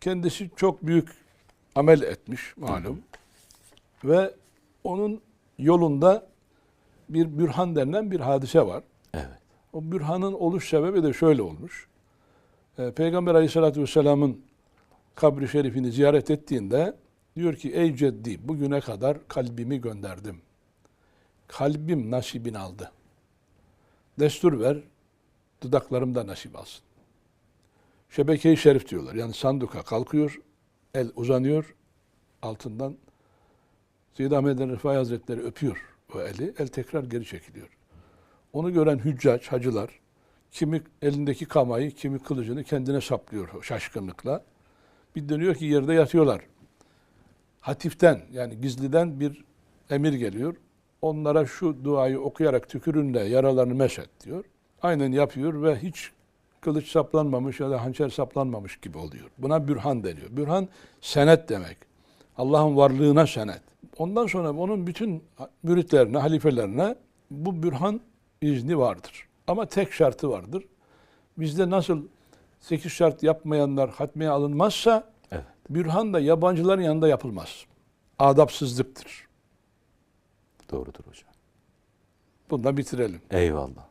Kendisi çok büyük amel etmiş malum. Ve onun yolunda bir bürhan denilen bir hadise var. Evet. O bürhanın oluş sebebi de şöyle olmuş. Ee, Peygamber aleyhissalatü vesselamın kabri şerifini ziyaret ettiğinde diyor ki ey ceddi bugüne kadar kalbimi gönderdim. Kalbim nasibini aldı. Destur ver dudaklarım da nasip alsın. Şebeke-i şerif diyorlar. Yani sanduka kalkıyor, el uzanıyor, altından Seyyid Ahmet Rıfai Hazretleri öpüyor o eli, el tekrar geri çekiliyor. Onu gören hüccaç, hacılar, kimi elindeki kamayı, kimi kılıcını kendine saplıyor şaşkınlıkla. Bir dönüyor ki yerde yatıyorlar. Hatiften yani gizliden bir emir geliyor. Onlara şu duayı okuyarak tükürünle yaralarını meşet diyor. Aynen yapıyor ve hiç kılıç saplanmamış ya da hançer saplanmamış gibi oluyor. Buna bürhan deniyor. Bürhan senet demek. Allah'ın varlığına senet. Ondan sonra onun bütün müritlerine, halifelerine bu bürhan izni vardır. Ama tek şartı vardır. Bizde nasıl sekiz şart yapmayanlar hatmeye alınmazsa Evet. bürhan da yabancıların yanında yapılmaz. Adapsızlıktır. Doğrudur hocam. Bundan bitirelim. Eyvallah.